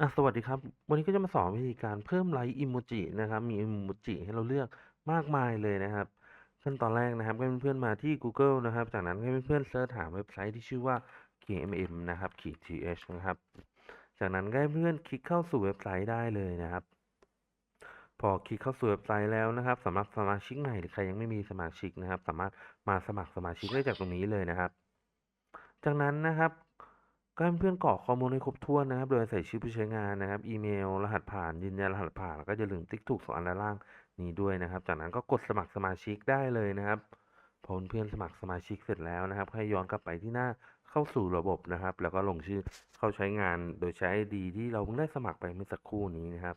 อ่าสวัสดีครับ วันนี้ก็จะมาสอนวิธีการเพิ่มไลก์อิโมจินะครับ มีอิโมจิให้เราเลือกมากมายเลยนะครับ ขั้นตอนแรกนะครับให้เพื่อนๆมาที่ Google นะครับ จากนั้นให้เพื่อนๆเสิร์ชหาเว็บไซต์ที่ชื่อว่า kmm นะครับขีด th นะครับ จากนั้นให้เพื่อนคลิกเข้าสู่เว็บไซต์ได้เลยนะครับ พอคลิกเข้าสู่เว็บไซต์แล้วนะครับสำหรับสมาชิกใหม่หรือใครยังไม่มีสมาชิกนะครับ สามารถมาสมัครสมาชิกได้จากตรงนี้เลยนะครับ จากนั้นนะครับ ก็ให้เพื่อนกรอกข้อมูลให้ครบถ้วนนะครับ โดยใส่ชื่อผู้ใช้งานนะครับ อีเมล รหัสผ่าน ยืนยันรหัสผ่าน แล้วก็อย่าลืมติ๊กถูกสองอันด้านล่างนี้ด้วยนะครับ จากนั้นก็กดสมัครสมาชิกได้เลยนะครับพอเพื่อนสมัครสมาชิกเสร็จแล้วนะครับ ให้ย้อนกลับไปที่หน้าเข้าสู่ระบบนะครับ แล้วก็ลงชื่อเข้าใช้งานโดยใช้ ID ที่เราเพิ่งได้สมัครไปเมื่อสักครู่นี้นะครับ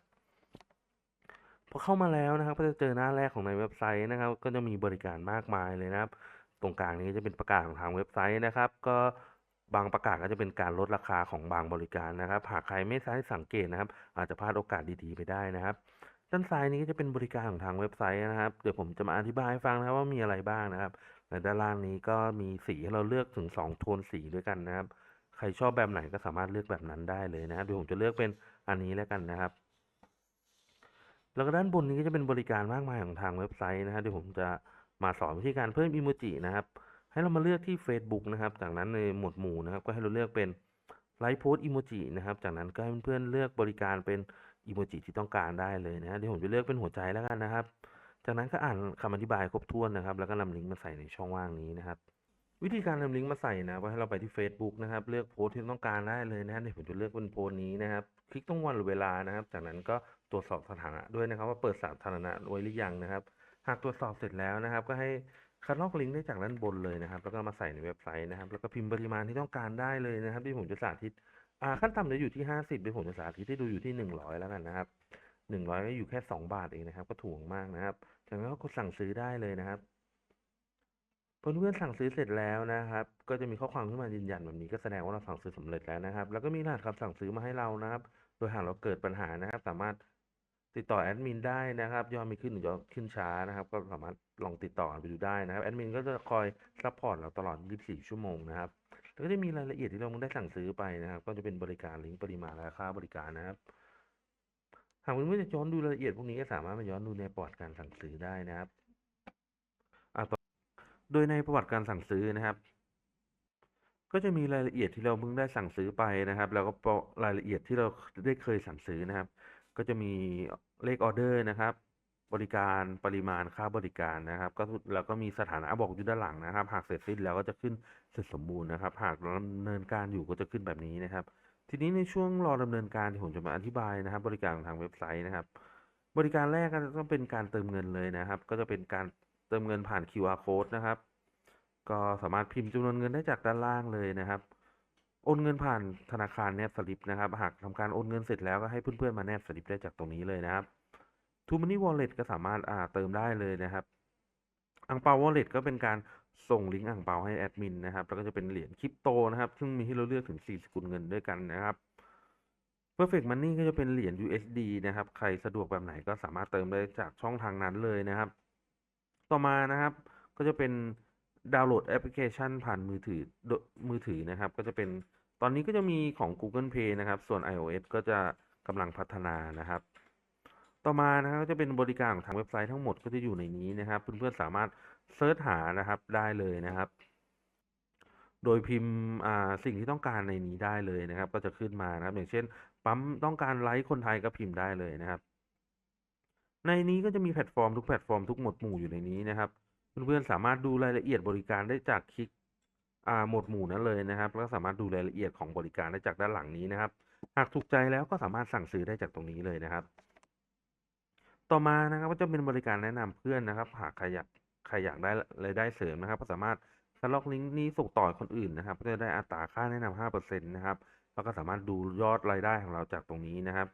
พอเข้ามาแล้วนะครับ ก็จะเจอหน้าแรกของในเว็บไซต์นะครับ ก็จะมีบริการมากมายเลยนะครับ ตรงกลางนี้จะเป็นประกาศของทางเว็บไซต์นะครับ ก็ บางประกาศก็จะเป็นการลดราคาของบางบริการนะครับ หากใครไม่ได้สังเกตนะครับ อาจจะพลาดโอกาสดีๆไปได้นะครับ ด้านซ้ายนี้ก็จะเป็นบริการของทางเว็บไซต์นะครับ เดี๋ยวผมจะมาอธิบายให้ฟังนะว่ามีอะไรบ้างนะครับและด้านล่างนี้ก็มีสีให้เราเลือกถึง 2 โทนสีด้วยกันนะครับ ใครชอบแบบไหนก็สามารถเลือกแบบนั้นได้เลยนะครับเดี๋ยวผมจะเลือกเป็นอันนี้แล้วกันนะครับ แล้วก็ด้านบนนี้ก็จะเป็นบริการมากมายของทางเว็บไซต์นะครับเดี๋ยวผมจะมาสอนวิธีการเพิ่มอิโมจินะครับ ให้เรามาเลือกที่ Facebook นะครับ จากนั้นในหมวดหมู่นะครับ ก็ให้เราเลือกเป็นไลฟ์โพสต์อิโมจินะครับ จากนั้นก็ให้เพื่อนๆเลือกบริการเป็นอิโมจิที่ต้องการได้เลยนะฮะเดี๋ยวผมจะเลือกเป็นหัวใจแล้วกันนะครับ จากนั้นก็อ่านคำอธิบายครบถ้วนนะครับ แล้วก็นำลิงก์มาใส่ในช่องว่างนี้นะครับ วิธีการนำลิงก์มาใส่นะก็ให้เราไปที่ Facebook นะครับ เลือกโพสต์ที่ต้องการได้เลยนะฮะเดี๋ยวผมจะเลือกเป็นโพสต์นี้นะครับ คลิกตรงวันหรือเวลานะครับ จากนั้นก็ตรวจสอบสถานะด้วยนะครับ ว่าเปิดสาธารณะไว้หรือยังนะครับ หากตรวจสอบเสร็จแล้วนะครับ ก็ให้ คัดลอกลิงก์ได้จากด้านบนเลยนะครับ แล้วก็มาใส่ในเว็บไซต์นะครับ แล้วก็พิมพ์ปริมาณที่ต้องการได้เลยนะครับที่ผมจะสาธิตอ่าขั้นต่ำจะอยู่ที่ 50เดี๋ยวผมจะสาธิตให้ดูอยู่ที่ 100 แล้วกันนะครับ 100 ก็อยู่แค่ 2 บาทเองนะครับ ก็ถูกมากนะครับจากนั้นก็กดสั่งซื้อได้เลยนะครับพอเพื่อนสั่งซื้อเสร็จแล้วนะครับ ก็จะมีข้อความขึ้นมายืนยันแบบนี้ก็แสดงว่าเราสั่งซื้อสำเร็จแล้วนะครับ แล้วก็มีรหัสคำสั่งซื้อมาให้เรานะครับ โดยหากเราเกิดปัญหานะครับ สามารถ ติดต่อแอดมินได้นะครับยอดม่ขึ้นหรือยอดขึ้นช้านะครับ ก็สามารถลองติดต่อไปดูได้นะครับแอดมินก็จะคอยซัพพอร์ตเราตลอด 24 ชั่วโมงนะครับแล้วก็จะมีรายละเอียดที่เราได้สั่งซื้อไปนะครับ ก็จะเป็นบริการลิงก์ปริมาณและค่าบริการนะครับหากเพื่อนๆจะย้อนดูรายละเอียดพวกนี้ก็สามารถมาย้อนดูในประวัติการสั่งซื้อได้นะครับอะต่อโดยในประวัติการสั่งซื้อนะครับ ก็จะมีรายละเอียดที่เราเพิ่งได้สั่งซื้อไปนะครับ แล้วก็รายละเอียดที่เราได้เคยสั่งซื้อนะครับ ก็จะมีเลขออเดอร์นะครับ บริการปริมาณค่าบริการนะครับ ก็แล้วก็มีสถานะบอกอยู่ด้านหลังนะครับ หากเสร็จสิ้นแล้วก็จะขึ้นเสร็จสมบูรณ์นะครับ หากดำเนินการอยู่ก็จะขึ้นแบบนี้นะครับ ทีนี้ในช่วงรอดำเนินการที่ผมจะมาอธิบายนะครับ บริการทางเว็บไซต์นะครับ บริการแรกก็ต้องเป็นการเติมเงินเลยนะครับ ก็จะเป็นการเติมเงินผ่าน QR code นะครับ ก็สามารถพิมพ์จำนวนเงินได้จากด้านล่างเลยนะครับ โอนเงินผ่านธนาคารแนบสลิปนะครับ หากทำการโอนเงินเสร็จแล้วก็ให้เพื่อนๆมาแนบสลิปได้จากตรงนี้เลยนะครับทูมันนี่วอลเล็ตก็สามารถอ่าเติมได้เลยนะครับอังเปาวอลเล็ตก็เป็นการส่งลิงก์อังเปาให้แอดมินนะครับแล้วก็จะเป็นเหรียญคริปโตนะครับ ซึ่งมีให้เราเลือกถึง 4 สกุลเงินด้วยกันนะครับ Perfect Money ก็จะเป็นเหรียญ USD นะครับ ใครสะดวกแบบไหนก็สามารถเติมได้จากช่องทางนั้นเลยนะครับ ต่อมานะครับ ก็จะเป็นดาวน์โหลดแอปพลิเคชันผ่านมือถือมือถือนะครับ ก็จะเป็น ตอนนี้ก็จะมีของ Google Play นะครับ ส่วน iOS ก็จะกำลังพัฒนานะครับ ต่อมานะครับก็จะเป็นบริการของทางเว็บไซต์ทั้งหมดก็จะอยู่ในนี้นะครับ เพื่อนๆสามารถเซิร์ชหานะครับได้เลยนะครับ โดยพิมพ์สิ่งที่ต้องการในนี้ได้เลยนะครับ ก็จะขึ้นมานะครับ อย่างเช่น ปั๊มต้องการไลค์คนไทยก็พิมพ์ได้เลยนะครับ ในนี้ก็จะมีแพลตฟอร์มทุกแพลตฟอร์มทุกหมวดหมู่อยู่ในนี้นะครับ เพื่อนๆสามารถดูรายละเอียดบริการได้จากคลิก หมวดหมู่นั้นเลยนะครับ แล้วก็สามารถดูรายละเอียดของบริการได้จากด้านหลังนี้นะครับ หากถูกใจแล้วก็สามารถสั่งซื้อได้จากตรงนี้เลยนะครับ ต่อมานะครับก็จะเป็นบริการแนะนำเพื่อนนะครับ หากใครอยากใครอยากได้รายได้เสริมนะครับ ก็สามารถคลอกลิงก์นี้ส่งต่อคนอื่นนะครับก็จะได้อัตราค่าแนะนำห้าเปอร์เซ็นต์นะครับแล้วก็สามารถดูยอดรายได้ของเราจากตรงนี้นะครับ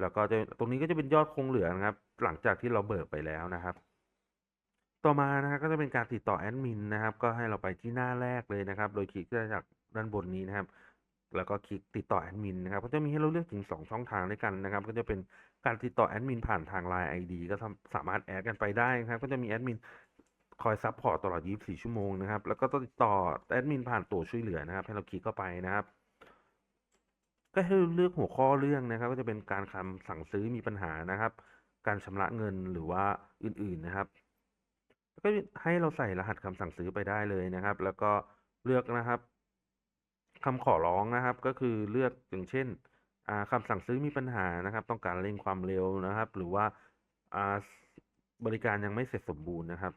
แล้วก็จะตรงนี้ก็จะเป็นยอดคงเหลือนะครับ หลังจากที่เราเบิกไปแล้วนะครับ ต่อมานะครับก็จะเป็นการติดต่อแอดมินนะครับ ก็ให้เราไปที่หน้าแรกเลยนะครับ โดยคลิกจากด้านบนนี้นะครับ แล้วก็คลิกติดต่อแอดมินนะครับ ก็จะมีให้เราเลือกถึง 2 ช่องทางด้วยกันนะครับ ก็จะเป็นการติดต่อแอดมินผ่านทาง Line ID ก็สามารถแอดกันไปได้นะครับ ก็จะมีแอดมินคอยซัพพอร์ตตลอด 24 ชั่วโมงนะครับ แล้วก็ติดต่อแอดมินผ่านตัวช่วยเหลือนะครับ ให้เราคลิกเข้าไปนะครับ ก็ให้เลือกหัวข้อเรื่องนะครับ ก็จะเป็นการคำสั่งซื้อมีปัญหานะครับ การชำระเงินหรือว่าอื่นๆนะครับ ก็ให้เราใส่รหัสคำสั่งซื้อไปได้เลยนะครับ แล้วก็เลือกนะครับคำขอร้องนะครับ ก็คือเลือกอย่างเช่นอ่าคำสั่งซื้อมีปัญหานะครับ ต้องการเร่งความเร็วนะครับ หรือว่าอ่าบริการยังไม่เสร็จสมบูรณ์นะครับ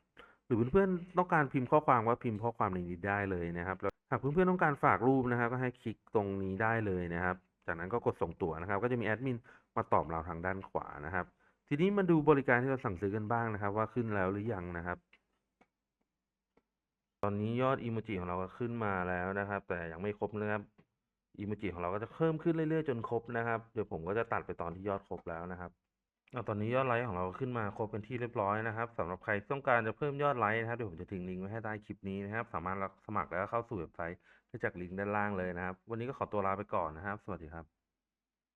หรือเพื่อนๆต้องการพิมพ์ข้อความว่าพิมพ์ข้อความในนี้ได้เลยนะครับแล้วหากเพื่อนๆต้องการฝากรูปนะครับ ก็ให้คลิกตรงนี้ได้เลยนะครับ จากนั้นก็กดส่งตั๋วนะครับ ก็จะมีแอดมินมาตอบเราทางด้านขวานะครับ ทีนี้มาดูบริการที่เราสั่งซื้อกันบ้างนะครับ ว่าขึ้นแล้วหรือยังนะครับ ตอนนี้ยอดอีโมจิของเราก็ขึ้นมาแล้วนะครับ แต่ยังไม่ครบนะครับอีโมจิของเราก็จะเพิ่มขึ้นเรื่อยๆจนครบนะครับเดี๋ยวผมก็จะตัดไปตอนที่ยอดครบแล้วนะครับเอาตอนนี้ยอดไลค์ของเราขึ้นมาครบเป็นที่เรียบร้อยนะครับสำหรับใครต้องการจะเพิ่มยอดไลค์นะครับเดี๋ยวผมจะทิ้งลิงก์ไว้ให้ใต้คลิปนี้นะครับ สามารถรับสมัครแล้วก็เข้าสู่เว็บไซต์ได้จากลิงก์ด้านล่างเลยนะครับ วันนี้ก็ขอตัวลาไปก่อนนะครับ สวัสดีครับ